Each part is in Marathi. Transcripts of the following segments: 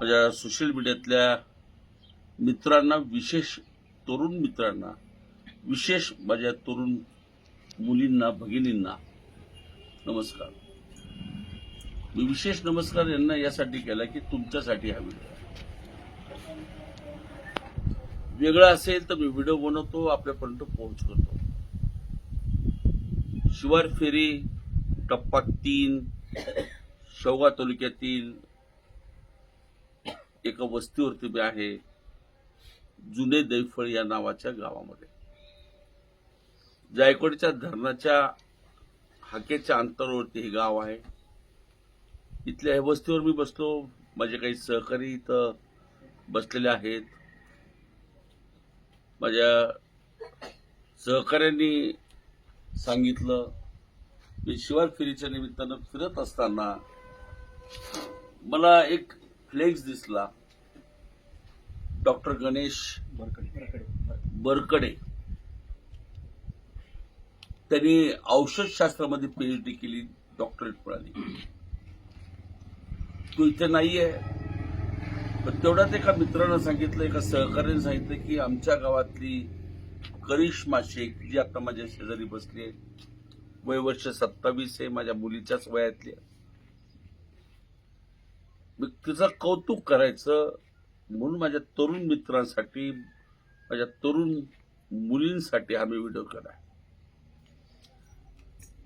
माझ्या सोशल मीडियातल्या मित्रांना विशेष तरुण मित्रांना विशेष माझ्या तरुण मुलींना भगिनींना नमस्कार मी विशेष नमस्कार यांना यासाठी केला की तुमच्यासाठी हा व्हिडिओ आहे. वेगळा असेल तर मी व्हिडिओ बनवतो आपल्यापर्यंत पोहोच करतो शिवार फेरी टप्पा तीन शेवगा तालुक्यातील एका वस्तीवरती मी आहे. जुने दैफळ या नावाच्या गावामध्ये. जायकवाडीच्या धरणाच्या हाकेच्या अंतरावरती हे गाव आहे. इथल्या ह्या वस्तीवर मी बसलो. माझे काही सहकारी इथं बसलेले आहेत. माझ्या सहकाऱ्यांनी सांगितलं. मी शिवार फेरीच्या निमित्तानं फिरत असताना मला एक फ्लेक्स दिसला. डॉक्टर गणेश बरकडे. त्यांनी औषधशास्त्रामध्ये पीएचडी केली डॉक्टरेट मिळाली. तो इथे नाहीये. पण तेवढ्यात एका मित्रानं सांगितलं एका सहकार्याने सांगितलं की आमच्या गावातली करिश्मा शेख जी आता माझ्या शेजारी बसली आहे वय वर्ष सत्तावीस आहे माझ्या मुलीच्याच वयातली आहे. मग तिचं कौतुक करायचं म्हणून माझ्या तरुण मित्रांसाठी माझ्या तरुण मुलींसाठी हा मी व्हिडिओ केला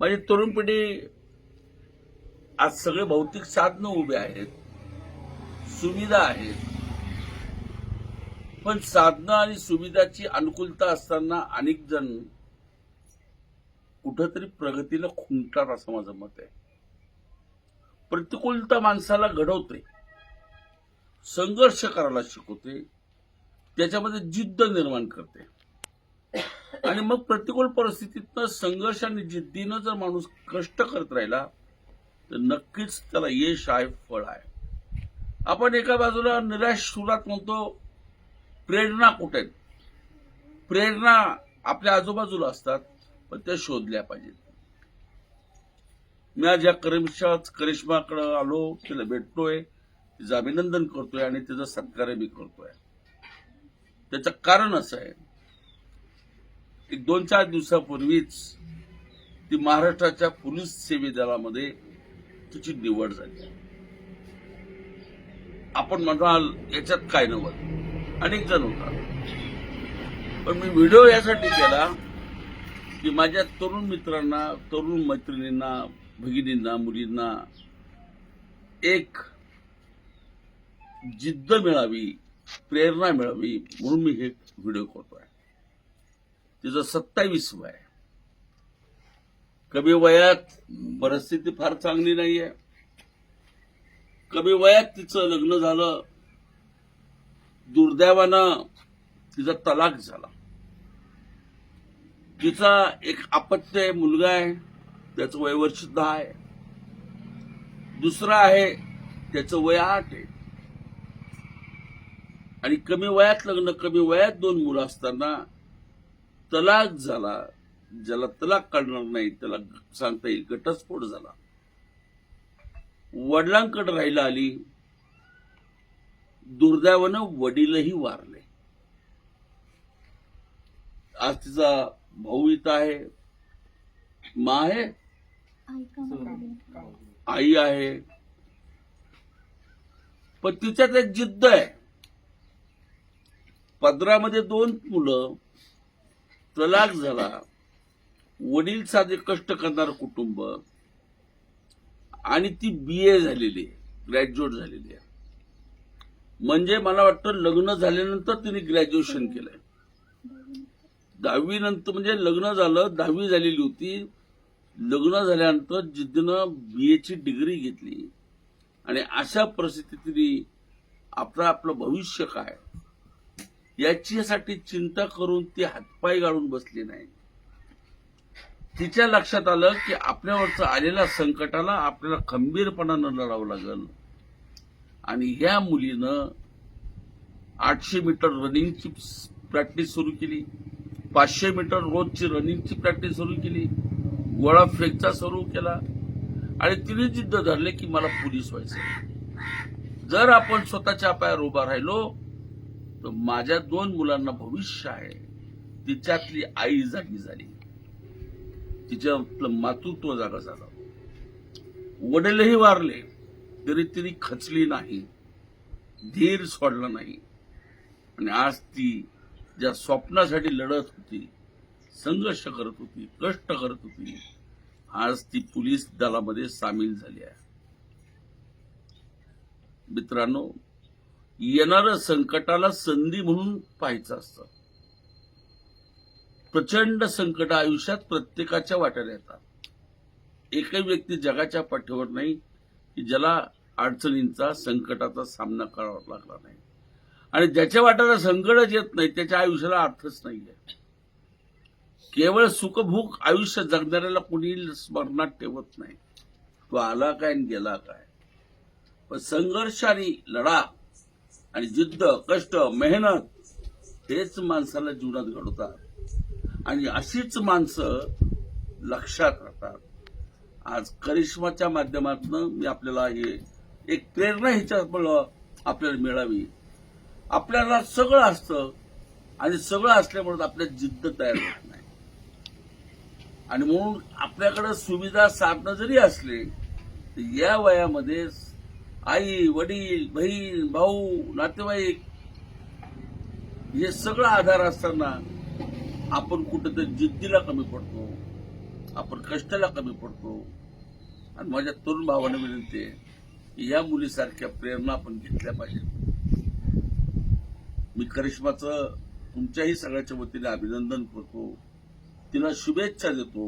माझी तरुण पिढी आज सगळे भौतिक साधनं उभे आहेत सुविधा आहेत. पण साधनं आणि सुविधाची अनुकूलता असताना अनेक जण कुठंतरी प्रगतीला खुंटतात असं माझं मत आहे. प्रतिकूलता माणसाला घडवते संघर्ष करायला शिकवते त्याच्यामध्ये जिद्द निर्माण करते. आणि मग प्रतिकूल परिस्थितीतनं संघर्ष आणि जिद्दीनं जर माणूस कष्ट करत राहिला तर नक्कीच त्याला यश आहे फळ आहे. आपण एका बाजूला निराश सुरात म्हणतो प्रेरणा कुठे प्रेरणा आपल्या आजूबाजूला असतात पण त्या शोधल्या पाहिजेत. मी आज या करिश्मा करिश्माकडं आलो तिला भेटतोय तिचं अभिनंदन करतोय आणि तिचा सत्कार मी करतोय. त्याचं कारण असं आहे एक दोन चार दिवसापूर्वीच ती महाराष्ट्राच्या पोलीस सेवे दलामध्ये तिची निवड झाली. आहे. आपण म्हणाल याच्यात काय नव्हतं अनेक जण होतात. पण मी व्हिडिओ यासाठी केला की माझ्या तरुण मित्रांना तरुण मैत्रिणींना भगिनींना मुलींना एक जिद्द मिळावी प्रेरणा मिळावी म्हणून मी हे व्हिडिओ करतोय. तिचं सत्तावीस वय आहे. कमी वयात परिस्थिती फार चांगली नाहीये. कमी वयात तिचं लग्न झालं. दुर्दैवानं तिचा तलाक झाला. तिचा एक अपत्य आहे, मुलगा आहे. त्याचं वय वर्ष दहा आहे. दुसरा आहे त्याचं वय आठ आहे. आणि कमी वयात लग्न कमी वयात दोन मुलं असताना तलाक झाला. ज्याला तलाक काढणार नाही त्याला सांगता येईल घटस्फोट झाला. वडिलांकडे राहायला आली. दुर्दैवानं वडीलही वारले. आज तिचा भाऊ इथं आहे. मा आहे. आई आहे. पण तिच्यात एक जिद्द आहे. पदरामध्ये दोन मुलं तलाक झाला. वडील साधे कष्ट करणार कुटुंब. आणि ती बी ए झालेली आहे ग्रॅज्युएट झालेली आहे. म्हणजे मला वाटतं लग्न झाल्यानंतर तिने ग्रॅज्युएशन केलंय. दहावी नंतर म्हणजे लग्न झालं दहावी झालेली होती. लग्न झाल्यानंतर जिद्दीनं बी एची डिग्री घेतली. आणि अशा परिस्थितीतली आपलं आपलं भविष्य काय? याच्यासाठी चिंता करून ती हातपाय गाळून बसली नाही. तिच्या लक्षात आलं की आपल्यावरचं आलेल्या संकटाला आपल्याला खंबीरपणानं लढावं लागल. आणि ह्या मुलीनं आठशे मीटर रनिंगची प्रॅक्टिस सुरू केली. पाचशे मीटर रोजची रनिंगची प्रॅक्टिस सुरू केली. गोळा फेकचा सुरू केला. आणि तिने जिद्द धरले की मला पोलीस व्हायचं. जर आपण स्वतःच्या पायावर उभा राहिलो तर माझ्या दोन मुलांना भविष्य आहे. तिच्यातली आई जागी झाली. तिच्यातलं मातृत्व जागा झालं. वडीलही वारले तरी तिने खचली नाही. धीर सोडला नाही. आणि आज ती ज्या स्वप्नासाठी लढत होती संघर्ष करत होती कष्ट करत होती. आज ती पोलीस दलामध्ये सामील झाली आहे. मित्रांनो येणारं संकटाला संधी म्हणून पाहायचं असतं. प्रचंड संकट आयुष्यात प्रत्येकाच्या वाट्याला येतात. एकही व्यक्ती जगाच्या पाठीवर नाही की ज्याला अडचणींचा संकटाचा सामना करावा लागला नाही. आणि ज्याच्या वाट्याला संकटच येत नाही त्याच्या आयुष्याला अर्थच नाहीये. केवळ सुखभूक आयुष्य जगणाऱ्याला कुणी स्मरणात ठेवत नाही. तो आला काय आणि गेला काय? पण संघर्ष आणि लढा आणि जिद्द कष्ट मेहनत हेच माणसाला जीवनात घडवतात. आणि अशीच माणसं लक्षात राहतात. आज करिश्माच्या माध्यमातून मी आपल्याला हे एक प्रेरणा ह्याच्यामुळं आपल्याला मिळावी. आपल्याला सगळं असतं आणि सगळं असल्यामुळे आपल्या जिद्द तयार होत नाही. आणि म्हणून आपल्याकडे सुविधा साधनं जरी असले तर या वयामध्ये आई वडील बहीण भाऊ नातेवाईक हे सगळं आधार असताना आपण कुठेतरी जिद्दीला कमी पडतो आपण कष्टाला कमी पडतो. आणि माझ्या तरुण भावाने विनंती आहे की या मुलीसारख्या प्रेरणा आपण घेतल्या पाहिजेत. मी करिश्माचं तुमच्याही सगळ्याच्या वतीने अभिनंदन करतो. तिला शुभेच्छा देतो.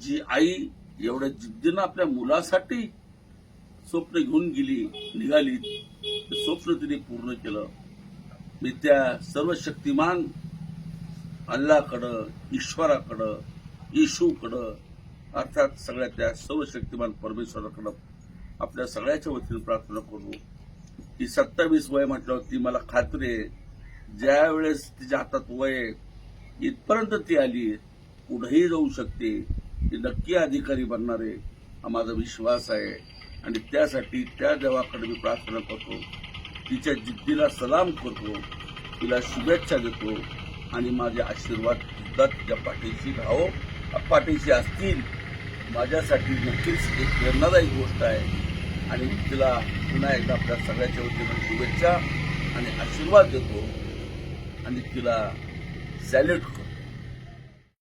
जी आई एवढ्या जिद्दीनं आपल्या मुलासाठी स्वप्न घेऊन गेली निघाली ते स्वप्न तिने पूर्ण केलं. मी त्या सर्व शक्तिमान अल्लाकडं ईश्वराकडं येशूकडं अर्थात सगळ्या त्या सर्व शक्तिमान परमेश्वराकडं आपल्या सगळ्याच्या वतीने प्रार्थना करू. की सत्तावीस वय म्हटल्यावर ती मला खात्री आहे. ज्या वेळेस तिच्या हातात वय आहे, इथपर्यंत ती आली. पुढेही जाऊ शकते. ती नक्की अधिकारी बनणार आहे हा माझा विश्वास आहे. आणि त्यासाठी त्या देवाकडे मी प्रार्थना करतो. तिच्या जिद्दीला सलाम करतो. तिला शुभेच्छा देतो. आणि माझे आशीर्वाद सुद्धा तिच्या पाठीशी राहो पाठीशी असतील. माझ्यासाठी नक्कीच एक प्रेरणादायी गोष्ट आहे. आणि तिला पुन्हा एकदा आपल्या सगळ्याच्या वतीनं शुभेच्छा आणि आशीर्वाद देतो. आणि तिला Salute.